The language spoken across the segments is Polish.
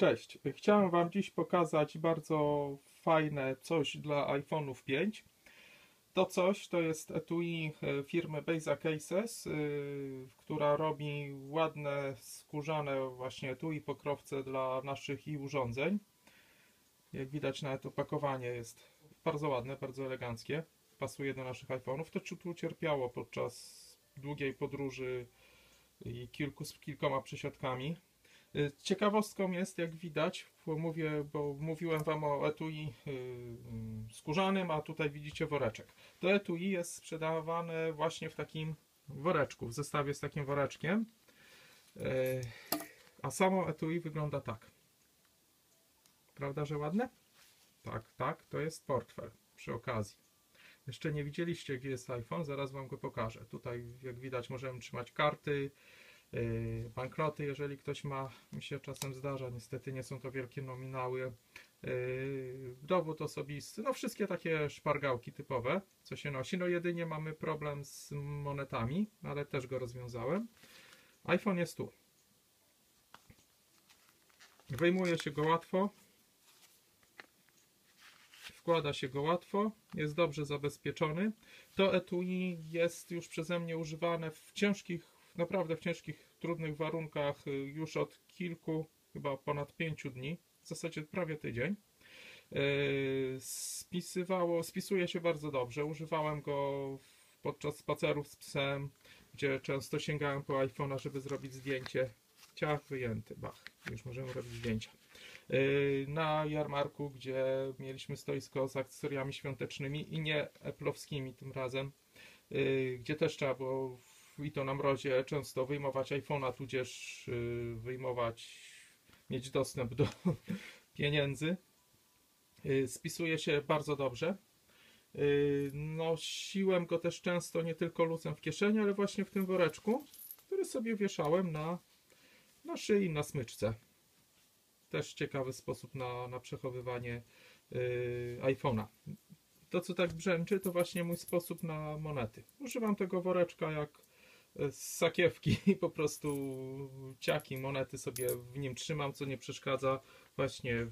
Cześć. Chciałem Wam dziś pokazać bardzo fajne coś dla iPhone'ów 5. To coś to jest etui e, firmy Beza Cases, yy, która robi ładne skórzane właśnie etui pokrowce dla naszych i urządzeń. Jak widać nawet opakowanie jest bardzo ładne, bardzo eleganckie. Pasuje do naszych iPhone'ów. To ciut ucierpiało podczas długiej podróży i kilku z kilkoma przesiadkami. Y, Ciekawostką jest, jak widać, bo, mówię, bo mówiłem Wam o etui y, y, skórzanym, a tutaj widzicie woreczek. To etui jest sprzedawane właśnie w takim woreczku, w zestawie z takim woreczkiem. Y, A samo etui wygląda tak. Prawda, że ładne? Tak, tak, to jest portfel przy okazji. Jeszcze nie widzieliście, gdzie jest iPhone, zaraz Wam go pokażę. Tutaj, jak widać, możemy trzymać karty, banknoty, jeżeli ktoś ma, mi się czasem zdarza, niestety nie są to wielkie nominały, yy, dowód osobisty, no wszystkie takie szpargałki typowe, co się nosi, no jedynie mamy problem z monetami, ale też go rozwiązałem. iPhone jest tu. Wyjmuje się go łatwo, wkłada się go łatwo, jest dobrze zabezpieczony. To etui jest już przeze mnie używane w ciężkich, naprawdę w ciężkich, trudnych warunkach y, już od kilku, chyba ponad pięciu dni, w zasadzie prawie tydzień. Yy, Spisywało, spisuje się bardzo dobrze. Używałem go podczas spacerów z psem, gdzie często sięgałem po iPhone'a, żeby zrobić zdjęcie. Ciach wyjęty, bach, już możemy robić zdjęcia. Yy, na jarmarku, gdzie mieliśmy stoisko z akcesoriami świątecznymi i nie eplowskimi tym razem, gdzie też trzeba było i to na mrozie często wyjmować iPhone'a, tudzież yy, wyjmować, mieć dostęp do pieniędzy. Yy, Spisuje się bardzo dobrze. Yy, Nosiłem go też często nie tylko lucem w kieszeni, ale właśnie w tym woreczku, który sobie wieszałem na, na szyi, na smyczce też ciekawy sposób na, na przechowywanie yy, iPhone'a. To, co tak brzęczy, to właśnie mój sposób na monety. Używam tego woreczka jak z sakiewki i po prostu ciaki, monety sobie w nim trzymam, co nie przeszkadza właśnie,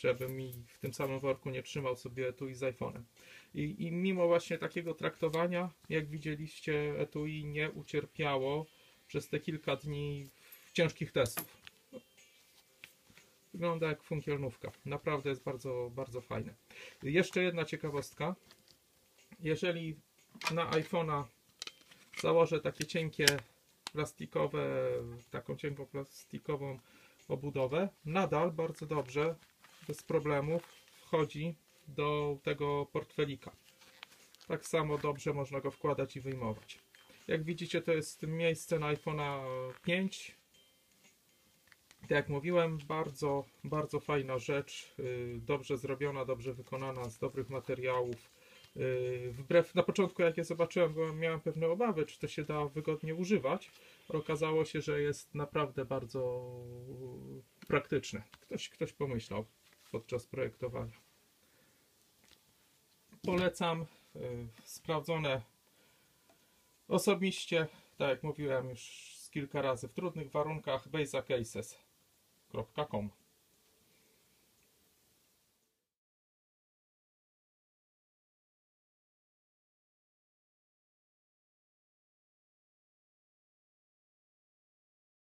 żeby mi w tym samym worku nie trzymał sobie etui z iPhone'em. I, I mimo właśnie takiego traktowania, jak widzieliście, etui nie ucierpiało przez te kilka dni ciężkich testów. Wygląda jak funkielnówka. Naprawdę jest bardzo, bardzo fajne. Jeszcze jedna ciekawostka. Jeżeli na iPhone'a założę takie cienkie plastikowe, taką cienką plastikową obudowę, nadal bardzo dobrze, bez problemów wchodzi do tego portfelika. Tak samo dobrze można go wkładać i wyjmować. Jak widzicie, to jest miejsce na iPhone'a 5 tak jak mówiłem, bardzo, bardzo fajna rzecz, yy, dobrze zrobiona, dobrze wykonana, z dobrych materiałów. Yy, Wbrew, na początku jak je zobaczyłem, byłem, miałem pewne obawy, czy to się da wygodnie używać. Okazało się, że jest naprawdę bardzo praktyczne. Ktoś, ktoś pomyślał podczas projektowania. Polecam, yy, sprawdzone osobiście, tak jak mówiłem już kilka razy, w trudnych warunkach, Beza Cases. www.com